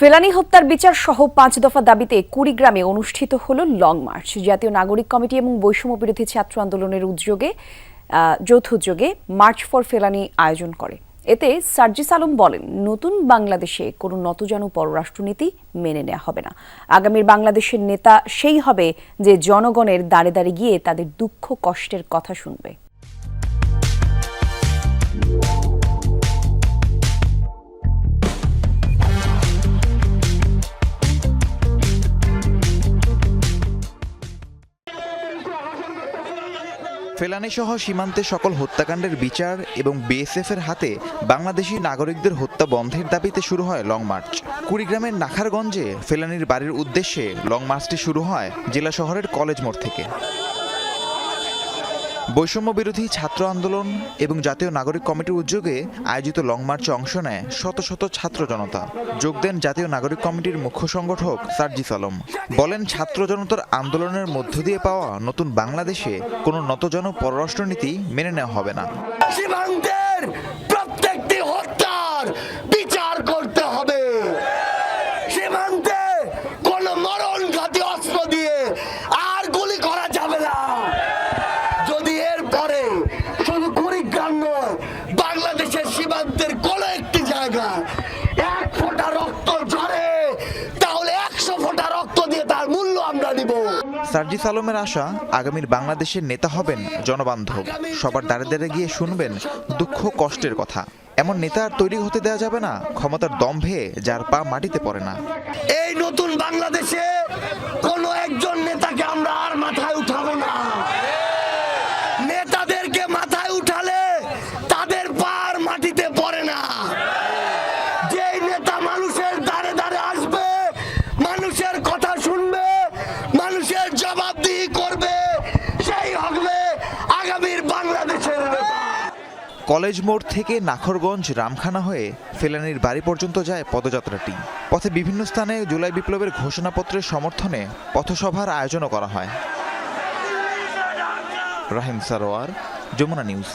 ফেলানি হত্যার বিচার সহ পাঁচ দফা দাবিতে কুড়িগ্রামে অনুষ্ঠিত হল লং মার্চ। জাতীয় নাগরিক কমিটি এবং বৈষম্য বিরোধী ছাত্র আন্দোলনের উদ্যোগে যৌথ উদ্যোগে মার্চ ফর ফেলানি আয়োজন করে। এতে সার্জিস আলম বলেন, নতুন বাংলাদেশে কোনো নতজানু পররাষ্ট্রনীতি মেনে নেওয়া হবে না। আগামীর বাংলাদেশের নেতা সেই হবে যে জনগণের দাঁড়ে দাঁড়ে গিয়ে তাদের দুঃখ কষ্টের কথা শুনবে। ফেলানিসহ সীমান্তে সকল হত্যাকাণ্ডের বিচার এবং বিএসএফের হাতে বাংলাদেশি নাগরিকদের হত্যা বন্ধের দাবিতে শুরু হয় লং মার্চ। কুড়িগ্রামের নাখারগঞ্জে ফেলানির বাড়ির উদ্দেশ্যে লং মার্চটি শুরু হয় জেলা শহরের কলেজ মোড় থেকে। বৈষম্য বিরোধী ছাত্র আন্দোলন এবং জাতীয় নাগরিক কমিটির উদ্যোগে আয়োজিত লং মার্চে অংশ নেয় শত শত ছাত্র জনতা। যোগ দেন জাতীয় নাগরিক কমিটির মুখ্য সংগঠক সার্জিস আলম। বলেন, ছাত্র জনতার আন্দোলনের মধ্য দিয়ে পাওয়া নতুন বাংলাদেশে কোনো নতজন পররাষ্ট্রনীতি মেনে নেওয়া হবে না সীমান্তের প্রত্যেকটি হত্যার বিচার করতে হবে সীমান্তে কোন মরণ ঘাতী অস্ত্র দিয়ে আর গুলি করা যাবে না যদি এর পরে শুধু কুড়িগ্রাম নয় বাংলাদেশের সীমান্তের কোন এক ফোঁটা রক্ত ঝরে তাহলে একশো ফোঁটা রক্ত দিয়ে তার মূল্য আমরা নিব। সার্জিস আলমের আশা আগামীর বাংলাদেশের নেতা হবেন জনবান্ধব। সবার দাঁড়ে দাঁড়ে গিয়ে শুনবেন দুঃখ কষ্টের কথা। এমন নেতা আর তৈরি হতে দেওয়া যাবে না ক্ষমতার দম্ভে যার পা মাটিতে পড়ে না। এই নতুন বাংলাদেশে মানুষের কথা শুনবে, মানুষের জবাবদিহি করবে, সেই হবে আগামীর বাংলাদেশের কলেজ মোড় থেকে নাখরগঞ্জ রামখানা হয়ে ফেলানির বাড়ি পর্যন্ত যায় পদযাত্রাটি পথে বিভিন্ন স্থানে জুলাই বিপ্লবের ঘোষণাপত্রের সমর্থনে পথসভার আয়োজনও করা হয়। রাহিম সারোয়ার, যমুনা নিউজ।